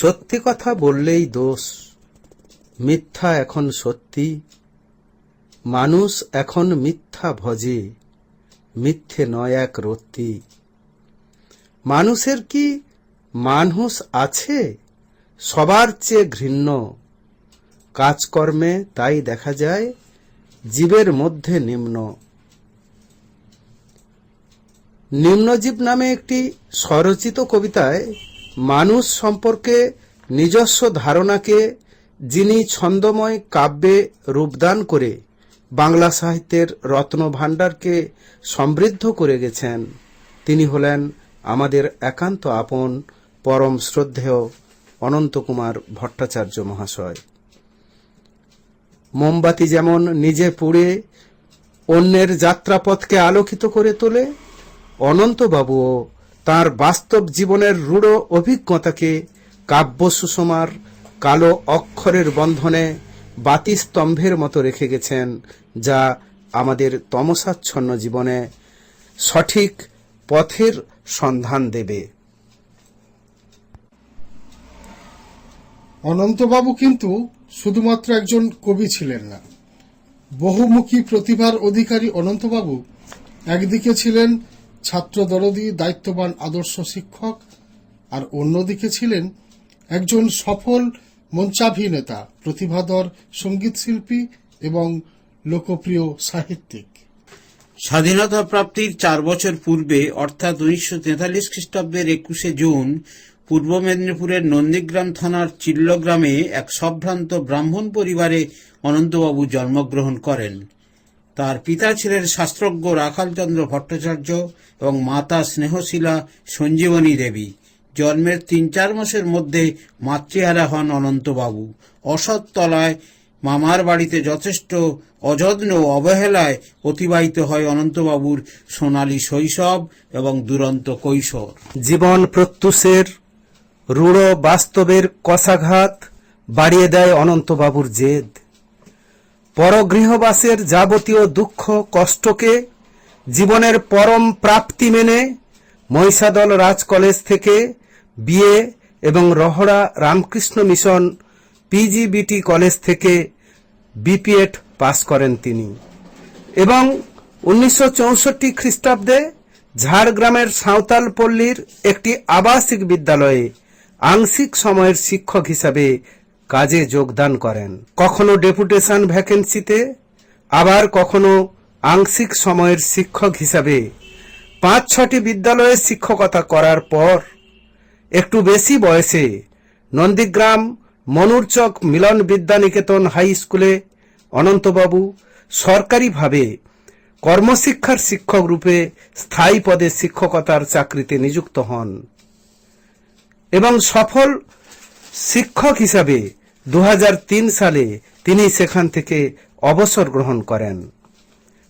সত্যি কথা বললেই দোষ। মিথ্যা এখন সত্যি, মানুষ এখন মিথ্যা ভজে, মিথ্যে নয় এক রত্তি। মানুষের কি মানুষ আছে? সবার চেয়ে ঘৃণ্য। কাজকর্মে তাই দেখা যায়, জীবের মধ্যে নিম্ন। নিম্নজীব নামে একটি স্বরচিত কবিতায় মানুষ সম্পর্কে নিজস্ব ধারণাকে যিনি ছন্দময় কাব্যে রূপদান করে বাংলা সাহিত্যের রত্ন ভাণ্ডারকে সমৃদ্ধ করে গেছেন, তিনি হলেন আমাদের একান্ত আপন পরম শ্রদ্ধেয় অনন্তকুমার ভট্টাচার্য মহাশয়। মোমবাতি যেমন নিজে পুড়ে অন্যের যাত্রাপথকে আলোকিত করে তোলে, অনন্তবাবুও তার বাস্তব জীবনের রূঢ় অভিজ্ঞতাকে কাব্য সুষমার কালো অক্ষরের বন্ধনে বাতিস্তম্ভের মতো রেখে গেছেন, যা আমাদের তমসাচ্ছন্ন জীবনে সঠিক পথের সন্ধান দেবে। অনন্তবাবু কিন্তু শুধুমাত্র একজন কবি ছিলেন না। বহুমুখী প্রতিভার অধিকারী অনন্তবাবু একদিকে ছিলেন ছাত্র দরদি দায়িত্ববান আদর্শ শিক্ষক আর অন্যদিকে ছিলেন একজন সফল মঞ্চাভিনেতা, প্রতিভাধর সংগীত শিল্পী এবং লোকপ্রিয় সাহিত্যিক। স্বাধীনতা প্রাপ্তির চার বছর পূর্বে, অর্থাৎ উনিশশো তেতাল্লিশ খ্রিস্টাব্দের একুশে জুন, পূর্ব মেদিনীপুরের নন্দীগ্রাম থানার চিল্ল গ্রামে এক সম্ভ্রান্ত ব্রাহ্মণ পরিবারে অনন্তবাবু জন্মগ্রহণ করেন। তার পিতা ছিলেন শাস্ত্রজ্ঞ রাখালচন্দ্র ভট্টাচার্য এবং মাতা স্নেহশীলা সঞ্জীবনী দেবী। জন্মের তিন চার মাসের মধ্যে মাতৃহারা হন অনন্তবাবু। অসৎ তলায় মামার বাড়িতে যথেষ্ট অযত্ন ও অবহেলায় অতিবাহিত হয় অনন্তবাবুর সোনালী শৈশব এবং দুরন্ত কৈশোর। জীবন প্রত্যুষের, রূঢ় বাস্তবের কষাঘাত বাড়িয়ে দেয় অনন্তবাবুর জেদ। পরগৃহবাসের যাবতীয় দুঃখ, কষ্টকে জীবনের পরম প্রাপ্তি মেনে মহিষাদল রাজ কলেজ থেকে বিএ এবং Rahara Ramakrishna mission PGBT college থেকে বিপিএড পাস করেন তিনি। এবং উনিশশো চৌষট্টি খ্রিস্টাব্দে ঝাড়গ্রামের সাঁওতাল পল্লীর একটি আবাসিক বিদ্যালয়ে আংশিক সময়ের শিক্ষক হিসাবে কাজে যোগদান করেন। কখনো ডেপুটেশন ভ্যাকেন্সিতে, আবার কখনো আংশিক সময়ের শিক্ষক হিসাবে। পাঁচ ছটি বিদ্যালয়ে শিক্ষকতা করার পর, একটু বেশি বয়সে নন্দীগ্রাম মনুরচক মিলন বিদ্যানিকেতন হাই স্কুলে অনন্তবাবু সরকারিভাবে কর্মশিক্ষার শিক্ষক রূপে স্থায়ী পদে শিক্ষকতার চাকরিতে নিযুক্ত হন এবং সফল শিক্ষক হিসাবে দু হাজার তিন সালে তিনি সেখান থেকে অবসর গ্রহণ করেন।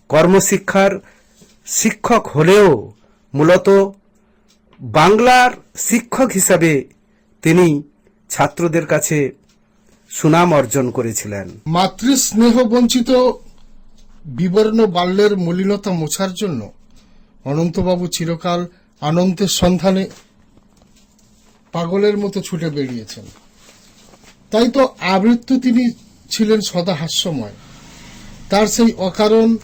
কর্মশিক্ষার শিক্ষক হলেও মূলত বাংলার শিক্ষক হিসাবে তিনি ছাত্রদের কাছে সুনাম অর্জন করেছিলেন। মাতৃস্নেহ বঞ্চিত বিবর্ণ বাল্যের মলিনতা মোছার জন্য অনন্তবাবু চিরকাল আনন্দের সন্ধানে পাগলের মতো ছুটে বেরিয়েছেন। তাই তো আবৃত্ত তিনি ছিলেন সদা হাস্যময়। তার সেই অকারণ,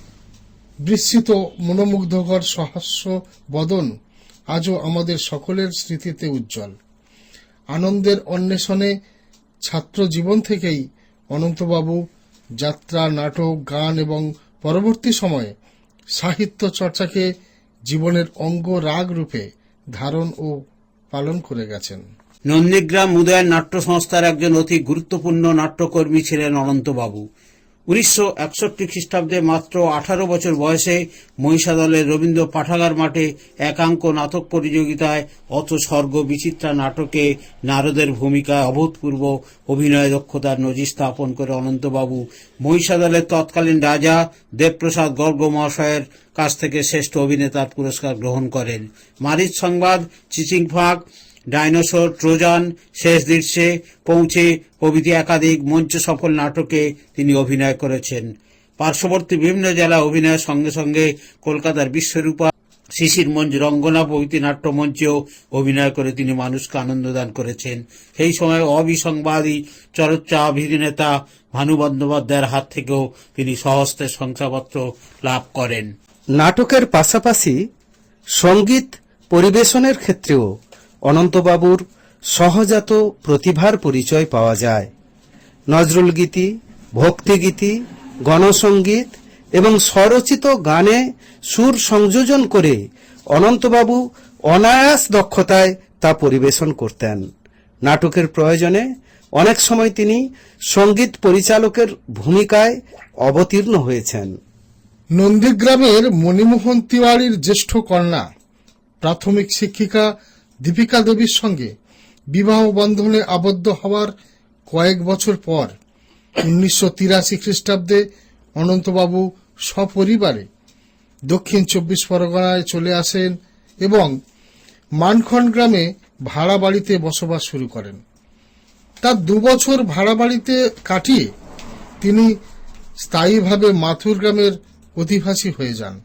বিস্মিত, মনোমুগ্ধকর সহাস্য বদন আজও আমাদের সকলের স্মৃতিতে উজ্জ্বল। আনন্দের অন্বেষণে ছাত্র জীবন থেকেই অনন্তবাবু যাত্রা, নাটক, গান এবং পরবর্তী সময়ে সাহিত্য চর্চাকে জীবনের অঙ্গ রাগ রূপে ধারণ ও পালন করে গেছেন। নন্দীগ্রাম উদয়ন নাট্য সংস্থার একজন অতি গুরুত্বপূর্ণ নাট্যকর্মী ছিলেন অনন্তবাবু। উনিশশো একষট্টি খ্রিস্টাব্দে মাত্র আঠারো বছর বয়সে মহিষাদলের রবীন্দ্র পাঠাগার মাঠে একাঙ্ক নাটক প্রতিযোগিতায় অত স্বর্গ বিচিত্রা নাটকে নারদের ভূমিকায় অভূতপূর্ব অভিনয় দক্ষতার নজির স্থাপন করে অনন্তবাবু। মহিষাদলের তৎকালীন রাজা দেবপ্রসাদ গর্গ মহাশয়ের কাছ থেকে শ্রেষ্ঠ অভিনেতার পুরস্কার গ্রহণ করেন। মারিচ সংবাদ চিচিং ফাঁক ডাইনোসর, ট্রোজান, শেষ দৃশ্যে পৌঁছে প্রভৃতি একাধিক মঞ্চ সফল নাটকে তিনি অভিনয় করেছেন। পার্শ্ববর্তী বিভিন্ন জেলা অভিনয়ের সঙ্গে সঙ্গে কলকাতার বিশ্বরূপা, শিশির মঞ্চ, রঙ্গনা প্রভৃতি নাট্যমঞ্চেও অভিনয় করে তিনি মানুষকে আনন্দ দান করেছেন। সেই সময় অবিসংবাদী চলচ্চিত্র অভিনেতা ভানু বন্দ্যোপাধ্যায়ের হাত থেকেও তিনি সহস্তে শংসাপত্র লাভ করেন। নাটকের পাশাপাশি সংগীত পরিবেশনের ক্ষেত্রেও অনন্তবাবুর সহজাত প্রতিভার পরিচয় পাওয়া যায়। নজরুল গীতি ভক্তিগীতি গণসঙ্গীত এবং স্বরচিত গানে সুর সংযোজন করে অনন্তবাবু অনায়াস দক্ষতায় তা পরিবেশন করতেন। নাটকের প্রয়োজনে অনেক সময় তিনি সংগীত পরিচালকের ভূমিকায় অবতীর্ণ হয়েছেন। নন্দীগ্রামের মণিমোহন তিওয়ারির জ্যেষ্ঠ কন্যা, প্রাথমিক শিক্ষিকা দীপিকা দেবীর সঙ্গে বিবাহ বন্ধনে আবদ্ধ হওয়ার কয়েক বছর পর উনিশশো তিরাশি খ্রিস্টাব্দে অনন্তবাবু সপরিবারে দক্ষিণ চব্বিশ পরগনায় চলে আসেন এবং মানখন গ্রামে ভাড়া বাড়িতে বসবাস শুরু করেন। তার দুবছর ভাড়া বাড়িতে কাটিয়ে তিনি স্থায়ীভাবে মাথুর গ্রামের অধিবাসী হয়ে যান।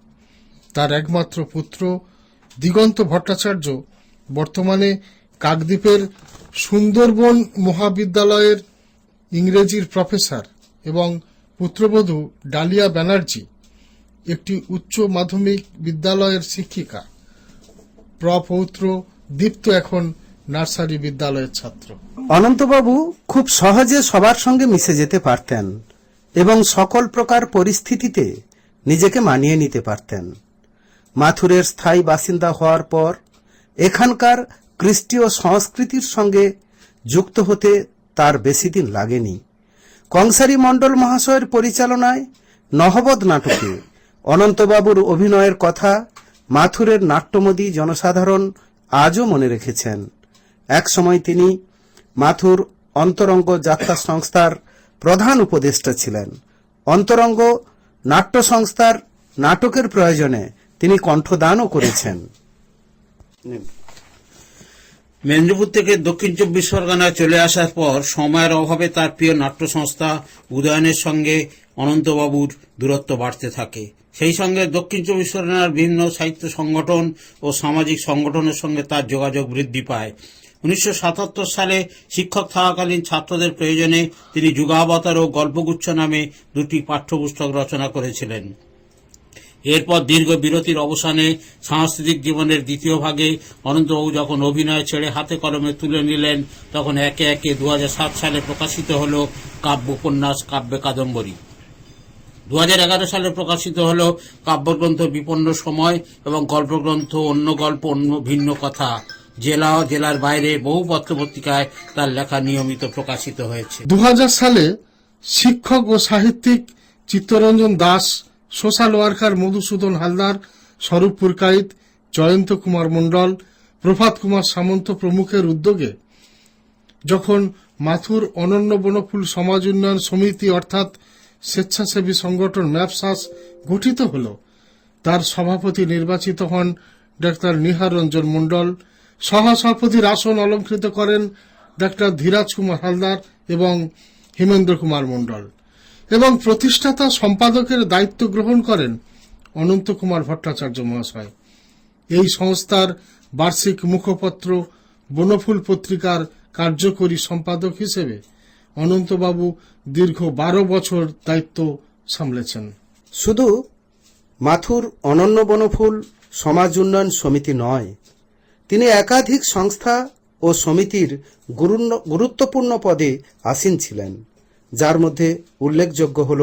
তার একমাত্র পুত্র দিগন্ত ভট্টাচার্য বর্তমানে কাকদ্বীপের সুন্দরবন মহাবিদ্যালয়ের ইংরেজির প্রফেসর এবং পুত্রবধূ ডালিয়া ব্যানার্জি, একটি উচ্চ মাধ্যমিক বিদ্যালয়ের শিক্ষিকা। প্রপৌত্র দীপ্ত এখন নার্সারি বিদ্যালয়ের ছাত্র। অনন্তবাবু খুব সহজে সবার সঙ্গে মিশে যেতে পারতেন এবং সকল প্রকার পরিস্থিতিতে নিজেকে মানিয়ে নিতে পারতেন। মাথুরের স্থায়ী বাসিন্দা হওয়ার পর এখানকার খ্রিস্টীয় সংস্কৃতির সঙ্গে যুক্ত হতে তার বেশি দিন লাগেনি। কংসারী মণ্ডল মহাশয়ের পরিচালনায় নহবদ নাটকে অনন্তবাবুর অভিনয়ের কথা মাথুরের নাট্যমদী জনসাধারণ আজও মনে রেখেছেন। একসময় তিনি মাথুর অন্তরঙ্গ যাত্রা সংস্থার প্রধান উপদেষ্টা ছিলেন। অন্তরঙ্গ নাট্য সংস্থার নাটকের প্রয়োজনে তিনি কণ্ঠদানও করেছেন। মেদিনীপুর থেকে দক্ষিণ চব্বিশ পরগনায় চলে আসার পর সময়ের অভাবে তার প্রিয় নাট্য সংস্থা উদয়নের সঙ্গে অনন্তবাবুর দূরত্ব বাড়তে থাকে। সেই সঙ্গে দক্ষিণ চব্বিশ পরগনার বিভিন্ন সাহিত্য সংগঠন ও সামাজিক সংগঠনের সঙ্গে তার যোগাযোগ বৃদ্ধি পায়। উনিশশো সাতাত্তর সালে শিক্ষক থাকাকালীন ছাত্রদের প্রয়োজনে তিনি যুগাবতার ও গল্পগুচ্ছ নামে দুটি পাঠ্যপুস্তক রচনা করেছিলেন। এরপর দীর্ঘ বিরতির অবসানে সাংস্কৃতিক জীবনের দ্বিতীয় ভাগে অনন্তবাবু যখন অভিনয় ছেড়ে হাতে কলমে তুলে নিলেন, তখন একে একে দুহাজার সাত সালে প্রকাশিত হল কাব্য উপন্যাস কাব্যে কাদম্বরী দু হাজার এগারো সালে প্রকাশিত হল কাব্যগ্রন্থ বিপন্ন সময় এবং গল্পগ্রন্থ অন্য গল্প, অন্য ভিন্ন কথা। জেলা জেলার বাইরে বহু পত্রপত্রিকায় তার লেখা নিয়মিত প্রকাশিত হয়েছে। দু হাজার সালে শিক্ষক ও সাহিত্যিক চিত্তরঞ্জন দাস সোশ্যাল ওয়ার্কার মধুসূদন হালদার স্বরূপ পুরকাইত জয়ন্ত কুমার মণ্ডল, প্রভাত কুমার সামন্ত প্রমুখের উদ্যোগে যখন মাথুর অনন্য বনফুল সমাজ উন্নয়ন সমিতি অর্থাৎ স্বেচ্ছাসেবী সংগঠন ম্যাপসাস গঠিত হল, তার সভাপতি নির্বাচিত হন ডাক্তার নিহার রঞ্জন মণ্ডল, সহসভাপতির আসন অলঙ্কৃত করেন ডাক্তার ধীরাজ কুমার হালদার এবং হিমেন্দ্র কুমার মণ্ডল। এবং প্রতিষ্ঠাতা সম্পাদকের দায়িত্ব গ্রহণ করেন অনন্ত কুমার ভট্টাচার্য মহাশয়। এই সংস্থার বার্ষিক মুখপত্র বনফুল পত্রিকার কার্যকরী সম্পাদক হিসেবে অনন্তবাবু দীর্ঘ বারো বছর দায়িত্ব সামলেছেন। শুধু মাথুর অনন্য বনফুল সমাজ উন্নয়ন সমিতি নয়, তিনি একাধিক সংস্থা ও সমিতির গুরুত্বপূর্ণ পদে আসীন ছিলেন। যার মধ্যে উল্লেখযোগ্য হল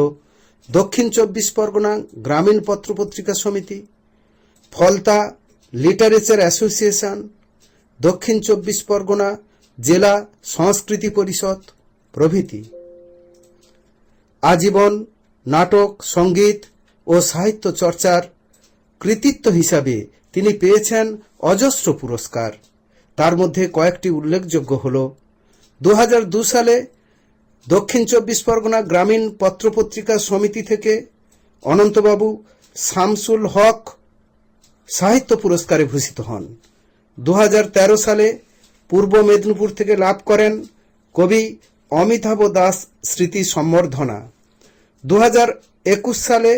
দক্ষিণ চব্বিশ পরগনা গ্রামীণ পত্রপত্রিকা সমিতি, ফলতা লিটারেচার অ্যাসোসিয়েশন, দক্ষিণ চব্বিশ পরগনা জেলা সংস্কৃতি পরিষদ প্রভৃতি। আজীবন নাটক, সংগীত ও সাহিত্য চর্চার কৃতিত্ব হিসাবে তিনি পেয়েছেন অজস্র পুরস্কার। তার মধ্যে কয়েকটি উল্লেখযোগ্য হল দু সালে দক্ষিণ চব্বিশ পরগনা গ্রামীণ পত্রপত্রিকা সমিতি থেকে অনন্তবাবু শামসুল হক সাহিত্য পুরস্কারে ভূষিত হন। দু হাজার তেরো সালে পূর্ব মেদিনীপুর থেকে লাভ করেন কবি অমিতাভ দাস স্মৃতি সম্বর্ধনা। দু হাজার একুশ সালে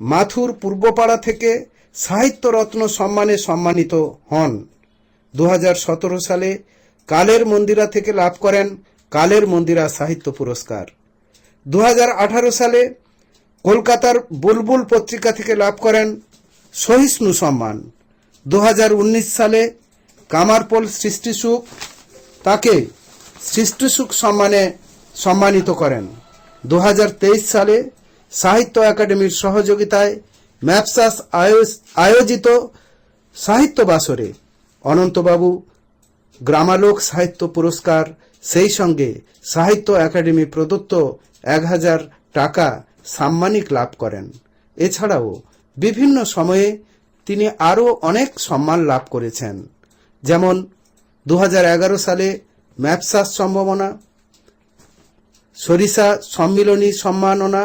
মাথুর পূর্বপাড়া থেকে সাহিত্য রত্ন সম্মানে সম্মানিত হন। দু হাজার সতেরো সালে কালের মন্দিরা থেকে লাভ করেন কালের মন্দিরা সাহিত্য পুরস্কার। দু হাজার আঠারো সালে কলকাতার বুলবুল পত্রিকা থেকে লাভ করেন সহিষ্ণু সম্মান। দু হাজার উনিশ সালে কামারপোল সৃষ্টিসুখ তাকে সৃষ্টিসুখ সম্মানে সম্মানিত করেন। দু হাজার তেইশ সালে সাহিত্য একাডেমির সহযোগিতায় ম্যাপসাস আয়োজ- আয়োজিত সাহিত্য বাসরে অনন্তবাবু গ্রামালোক সাহিত্য পুরস্কার, সেই সঙ্গে সাহিত্য একাডেমি প্রদত্ত এক হাজার টাকা সাম্মানিক লাভ করেন। এছাড়াও বিভিন্ন সময়ে তিনি আরও অনেক সম্মান লাভ করেছেন। যেমন দু হাজার এগারো সালে ম্যাপসাস সম্ভাবনা, সরিষা সম্মিলনী সম্মাননা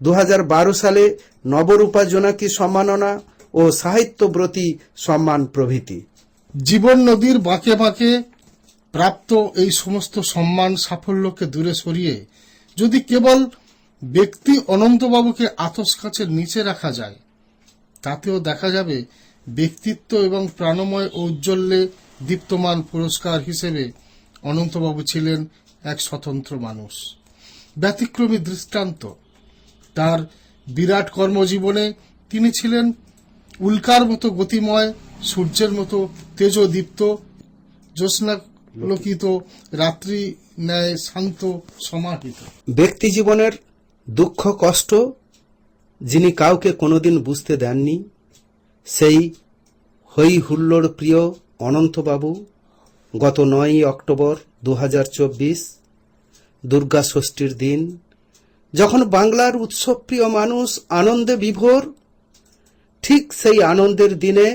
দু হাজার বারো সালে নবরূপা জোনাকি সম্মাননা ও সাহিত্যব্রতী সম্মান প্রভৃতি। জীবন নদীর বাঁকে বাঁকে প্রাপ্ত এই সমস্ত সম্মান সাফল্যকে দূরে সরিয়ে যদি কেবল ব্যক্তি অনন্তবাবুকে আতস কাছের নিচে রাখা যায়, তাতেও দেখা যাবে ব্যক্তিত্ব এবং প্রাণময় ঔজ্জ্বল্যে দীপ্তমান পুরস্কার হিসেবে অনন্তবাবু ছিলেন এক স্বতন্ত্র মানুষ। ব্যতিক্রমী দৃষ্টান্ত। তার বিরাট কর্মজীবনে তিনি ছিলেন উল্কার মতো গতিময় সূর্যের মতো তেজদীপ্ত, জ্যোৎস্নালোকিত, রাত্রি ন্যায় শান্ত, সমাহিত। ব্যক্তি জীবনের দুঃখ, কষ্ট যিনি কাউকে কোনোদিন বুঝতে দেননি, সেই হই হুল্লোড় প্রিয় অনন্তবাবু গত নয়ই অক্টোবর দু হাজার চব্বিশ, দুর্গা ষষ্ঠীর দিন, যখন বাংলার উৎসবপ্রিয় মানুষ আনন্দে বিভোর, ঠিক সেই আনন্দের দিনে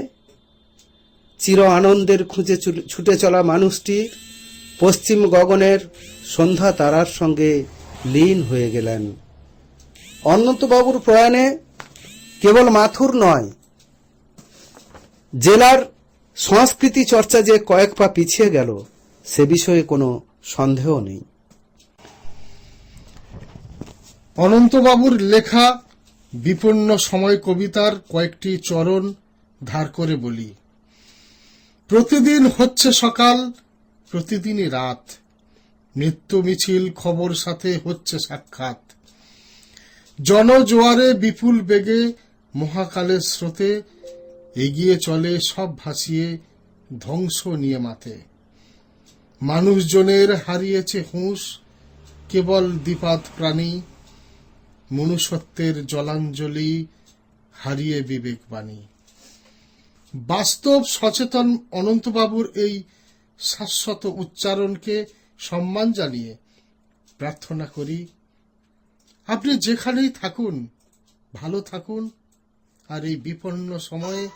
চির আনন্দের খুঁজে ছুটে চলা মানুষটি পশ্চিম গগনের সন্ধ্যা তারার সঙ্গে লীন হয়ে গেলেন। অনন্তবাবুর প্রয়াণে কেবল মাথুর নয়, জেলার সংস্কৃতি চর্চা যে কয়েক পা পিছিয়ে গেল, সে বিষয়ে কোনো সন্দেহ নেই। অনন্তবাবুর লেখা বিপন্ন সময় কবিতার কয়েকটি চরণ ধার করে বলি। প্রতিদিন হচ্ছে সকাল, প্রতিদিনই রাত। নিত্য মিছিল, খবর সাথে হচ্ছে সাক্ষাৎ। জনজোয়ারে বিপুল বেগে মহাকালের স্রোতে এগিয়ে চলে সব ভাসিয়ে ধ্বংস নিয়ে মাথে মানুষজনের হারিয়েছে হুঁশ, কেবল দ্বিপাত প্রাণী, মনুষ্যত্বের জলাঞ্জলি হারিয়ে বিবেকবাণী। বাস্তব সচেতন অনন্তবাবুর এই শাশ্বত উচ্চারণকে সম্মান জানিয়ে প্রার্থনা করি। আপনি যেখানেই থাকুন, ভালো থাকুন। আর এই বিপন্ন সময়ে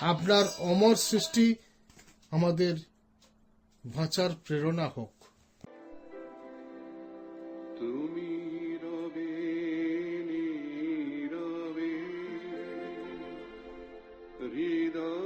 আপনার অমর সৃষ্টি আমাদের বাঁচার প্রেরণা হোক। তুমি Rido